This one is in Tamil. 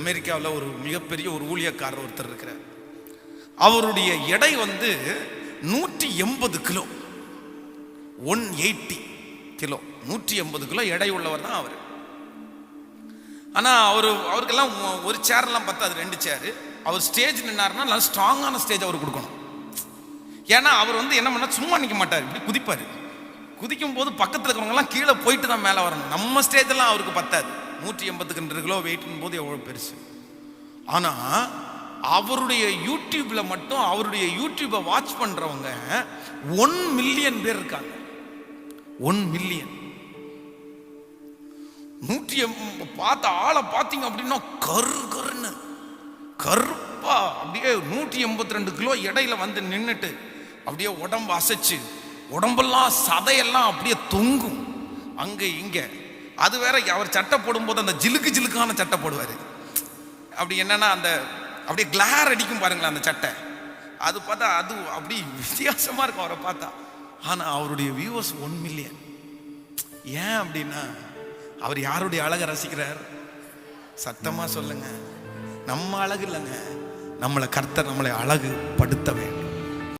அமெரிக்காவில் ஒரு மிகப்பெரிய ஒரு ஊழியக்காரர் ஒருத்தர் இருக்கிறார். அவருடைய எடை வந்து நூற்றி எண்பது கிலோ. One eighty kilo. நூற்றி எண்பது கிலோ எடை உள்ளவர் தான் அவர். ஆனால் அவர் அவருக்கெல்லாம் ஒரு சேர்லாம் பத்தாது ரெண்டு சேர். அவர் ஸ்டேஜ் நின்னாருன்னா நல்லா ஸ்ட்ராங்கான ஸ்டேஜ் அவர் கொடுக்கணும். ஏன்னா அவர் வந்து என்ன பண்ணால் சும்மா நிற்க மாட்டார். இப்படி குதிப்பார். குதிக்கும் போது பக்கத்தில் இருக்கிறவங்கலாம் கீழே போயிட்டு தான் மேலே வரணும். நம்ம ஸ்டேஜெல்லாம் அவருக்கு பத்தாது. நூற்றி எண்பத்துக்கு ரெண்டு கிலோ வெயிட்டும் போது எவ்வளோ பெருசு? ஆனால் அவருடைய யூடியூப்பில் மட்டும் அவருடைய யூடியூப்பை வாட்ச் பண்ணுறவங்க ஒன் மில்லியன் பேர் இருக்காங்க. ஒன் மில்லியன் நூற்றி பார்த்த ஆளை பார்த்தீங்க அப்படின்னா கரு கருன்னு. கருப்பா அப்படியே நூற்றி எண்பத்தி ரெண்டு கிலோ இடையில வந்து நின்றுட்டு அப்படியே உடம்பு அசைச்சு உடம்பெல்லாம் சதையெல்லாம் அப்படியே தொங்கும். அங்கே இங்கே. அது வேற அவர் சட்டை போடும்போது அந்த ஜிலுக்கு ஜிலுக்கான சட்டை போடுவார். அப்படி என்னன்னா அந்த அப்படியே கிளார் அடிக்கும் பாருங்களேன் அந்த சட்டை. அது பார்த்தா அது அப்படி வித்தியாசமாக இருக்கும் அவரை பார்த்தா. ஆனால் அவருடைய வியூவர்ஸ் ஒன் மில்லியன் ஏன் அப்படின்னா அவர் யாருடைய அழகை ரசிக்கிறார்? சத்தமாக சொல்லுங்க. நம்ம அழகு இல்லைங்க. நம்மளை கர்த்தர் நம்மளை அழகு படுத்த வேண்டும்